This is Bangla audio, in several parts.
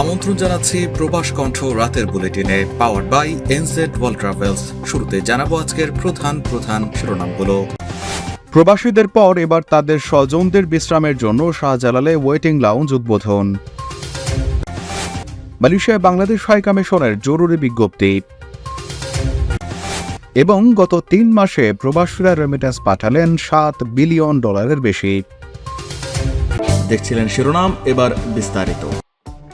আমন্ত্রণ জানাচ্ছি প্রবাস কণ্ঠ রাতের বুলেটিনে power by NZ world travels শুরুতে জানাব আজকের প্রধান প্রধান শিরোনামগুলো। প্রবাসীদের পর এবার তাদের স্বজনদের বিশ্রামের জন্য শাহজালালে ওয়েটিং লাউঞ্জ উদ্বোধন। মালয়েশিয়ায় বাংলাদেশ হাই কমিশনের জরুরি বিজ্ঞপ্তি। এবং গত তিন মাসে প্রবাসীরা রেমিটেন্স পাঠালেন সাত বিলিয়ন ডলারের বেশি। দেখছিলেন শিরোনাম এবার বিস্তারিত।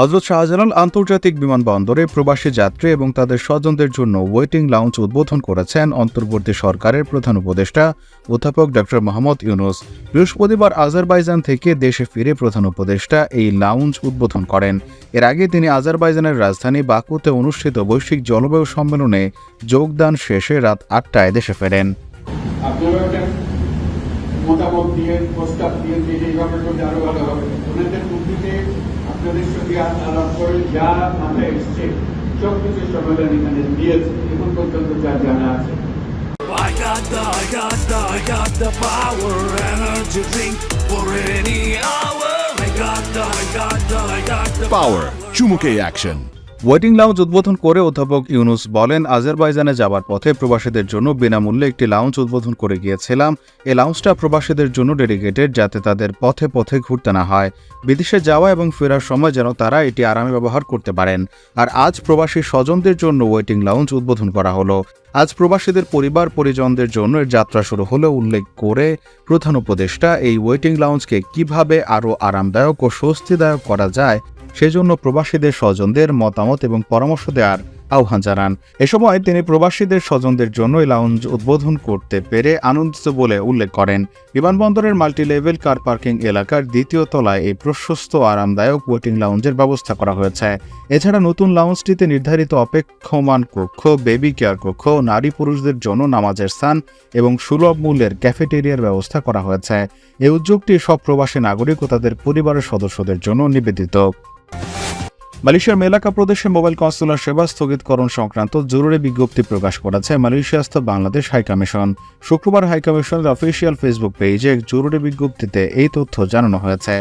হজরত শাহজালাল আন্তর্জাতিক বিমানবন্দরে প্রবাসী যাত্রী এবং তাদের স্বজনদের জন্য ওয়েটিং লাউঞ্জ উদ্বোধন করেছেন অন্তর্বর্তী সরকারের প্রধান উপদেষ্টা, অধ্যাপক ড মোহাম্মদ ইউনুস। বৃহস্পতিবার আজারবাইজান থেকে দেশে ফিরে প্রধান উপদেষ্টা এই লাউঞ্জ উদ্বোধন করেন। এর আগে তিনি আজারবাইজানের রাজধানী বাকুতে অনুষ্ঠিত বৈশ্বিক জলবায়ু সম্মেলনে যোগদান শেষে রাত আটটায় দেশে ফেরেন। মতামত দিয়ে, প্রস্তাব দিয়ে এইভাবে করলে আরও ভালো হবে। ওনাদের বুদ্ধিতে আপনাদের সঙ্গে আলাপ করে যা মাথায় এসছে সব কিছু সমাধান এখানে দিয়েছে এখন পর্যন্ত যা জানা আছে I got the, I got the, I got the power, energy drink for any hour. I got the, I got the, I got the Power চুমুকে action Waiting lounge উদ্বোধন করে অধ্যাপক ইউনুস বলেন, আজারবাইজানে যাবার পথে প্রবাসীদের জন্য বিনামূল্যে একটি লাউঞ্জ উদ্বোধন করে গিয়েছিলাম। এই লাউঞ্জটা প্রবাসীদের জন্য ডেডিকেটেড যাতে তাদের পথে পথে ঘুরতে না হয়। বিদেশে যাওয়া এবং ফেরার সময় যেন তারা এটি আরামে ব্যবহার করতে পারেন। আর আজ প্রবাসী স্বজনদের জন্য ওয়েটিং লাউঞ্জ উদ্বোধন করা হলো। আজ প্রবাসীদের পরিবার পরিজনদের জন্য এর যাত্রা শুরু হলেও উল্লেখ করে প্রধান উপদেষ্টা, এই ওয়েটিং লাউঞ্জকে কীভাবে আরও আরামদায়ক ও স্বস্তিদায়ক করা যায় সেজন্য প্রবাসীদের স্বজনদের মতামত এবং পরামর্শ দেওয়ার আহ্বান জানান। এ সময় তিনি প্রবাসীদের স্বজনদের জন্য এই লাউঞ্জ উদ্বোধন করতে পেরে আনন্দিত বলে উল্লেখ করেন। বিমানবন্দরের মাল্টি লেভেল কার পার্কিং এলাকার দ্বিতীয় তলায় এই প্রশস্ত আরামদায়ক ওয়েটিং লাউঞ্জের ব্যবস্থা করা হয়েছে। এছাড়া নতুন লাউঞ্জটিতে নির্ধারিত অপেক্ষমান কক্ষ বেবি কেয়ার কক্ষ, নারী পুরুষদের জন্য নামাজের স্থান এবং সুলভ মূল্যের ক্যাফেটেরিয়ার ব্যবস্থা করা হয়েছে। এই উদ্যোগটি সব প্রবাসী নাগরিক ও তাদের পরিবারের সদস্যদের জন্য নিবেদিত। মালয়েশিয়ার মেলাকা প্রদেশে মোবাইল কনসুলার সেবা স্থগিতকরণ সংক্রান্ত জরুরি বিজ্ঞপ্তি প্রকাশ করেছে মালয়েশিয়াস্থ বাংলাদেশ হাইকমিশন শুক্রবার হাইকমিশনের অফিসিয়াল ফেসবুক পেজে এক জরুরি বিজ্ঞপ্তিতে এই তথ্য জানানো হয়েছে।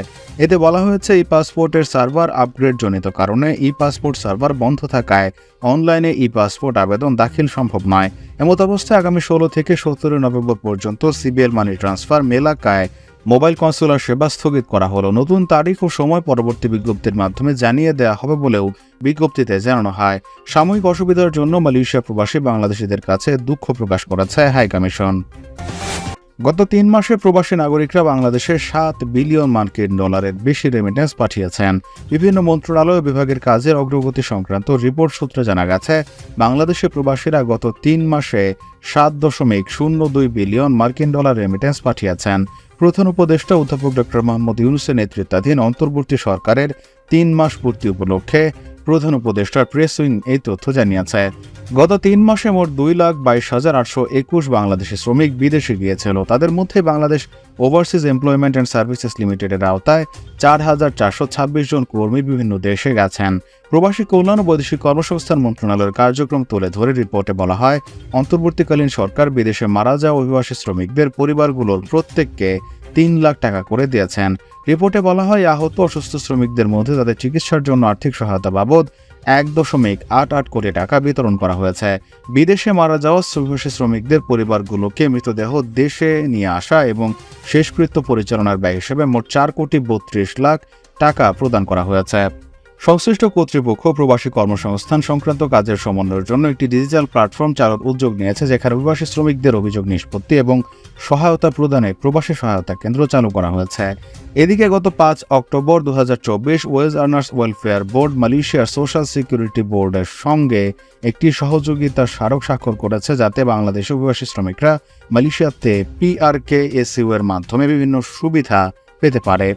এতে বলা হয়েছে ই পাসপোর্টের সার্ভার আপগ্রেড জনিত কারণে ই পাসপোর্ট সার্ভার বন্ধ থাকায় অনলাইনে ই পাসপোর্ট আবেদন দাখিল সম্ভব নয়। এমত অবস্থায় আগামী ষোলো থেকে সতেরোই নভেম্বর পর্যন্ত সিবিএল মানি ট্রান্সফার মেলাকায় মোবাইল কনসুলার সেবা স্থগিত করা হলো। নতুন তারিখ ও সময় পরবর্তী বিজ্ঞপ্তির মাধ্যমে জানিয়ে দেওয়া হবে বলেও বিজ্ঞপ্তিতে জানানো হয়। সাময়িক অসুবিধার জন্য মালয়েশিয়া প্রবাসী বাংলাদেশিদের কাছে দুঃখ প্রকাশ করেছে হাই কমিশন। গত তিন মাসে প্রবাসী নাগরিকরা বাংলাদেশে সাত বিলিয়ন মার্কিন ডলারের বেশি রেমিটেন্স পাঠিয়েছেন। বিভিন্ন মন্ত্রণালয় বিভাগের কাজের অগ্রগতি সংক্রান্ত রিপোর্ট সূত্রে জানা গেছে, বাংলাদেশে প্রবাসীরা গত তিন মাসে সাত দশমিক শূন্য দুই বিলিয়ন মার্কিন ডলার রেমিটেন্স পাঠিয়েছেন। প্রধান উপদেষ্টা অধ্যাপক ডক্টর মোহাম্মদ ইউনুসের নেতৃত্বাধীন অন্তর্বর্তী সরকারের তিন মাস পূর্তি উপলক্ষে প্রধান উপদেষ্টা প্রেস উইং এই তথ্য জানিয়েছে। গত তিন মাসে মোট দুই লাখ বাইশ হাজার আটশো একুশ বাংলাদেশি শ্রমিক বিদেশে গিয়েছিল। তাদের মধ্যে Bangladesh overseas employment and services লিমিটেডের আওতায় চার হাজার চারশো ছাব্বিশ জন কর্মী বিভিন্ন দেশে গেছেন। প্রবাসী কল্যাণ ও বৈদেশিক কর্মসংস্থান মন্ত্রণালয়ের কার্যক্রম তুলে ধরে রিপোর্টে বলা হয়, অন্তর্বর্তীকালীন সরকার বিদেশে মারা যাওয়া অভিবাসী শ্রমিকদের পরিবারগুলোর প্রত্যেককে তিন লাখ টাকা করে দিয়েছেন। রিপোর্টে বলা হয়, আহত অসুস্থ শ্রমিকদের মধ্যে তাদের চিকিৎসার জন্য আর্থিক সহায়তা বাবদ এক দশমিক আট আট কোটি টাকা বিতরণ করা হয়েছে। বিদেশে মারা যাওয়া সুভাষী শ্রমিকদের পরিবারগুলোকে মৃতদেহ দেশে নিয়ে আসা এবং শেষকৃত্য পরিচালনার ব্যয় হিসেবে মোট চার কোটি বত্রিশ লাখ টাকা প্রদান করা হয়েছে। সংশ্লিষ্ট কর্তৃপক্ষ প্রবাসী কর্মসংস্থান সংক্রান্ত কাজের সমন্বয়ের জন্য একটি ডিজিটাল প্ল্যাটফর্ম চালার উদ্যোগ নিয়েছে, যেখানে অভিবাসী শ্রমিকদের অভিযোগ নিষ্পত্তি এবং সহায়তা প্রদানে প্রবাসী সহায়তা কেন্দ্র চালু করা হয়েছে। এদিকে গত পাঁচ অক্টোবর দু হাজার চব্বিশ ওয়েজ আর্নার্স ওয়েলফেয়ার বোর্ড মালয়েশিয়ার সোশ্যাল সিকিউরিটি বোর্ডের সঙ্গে একটি সহযোগিতার স্মারক স্বাক্ষর করেছে, যাতে বাংলাদেশি অভিবাসী শ্রমিকরা মালয়েশিয়াতে পিআরকে এসইউ এর মাধ্যমে বিভিন্ন সুবিধা পেতে পারে।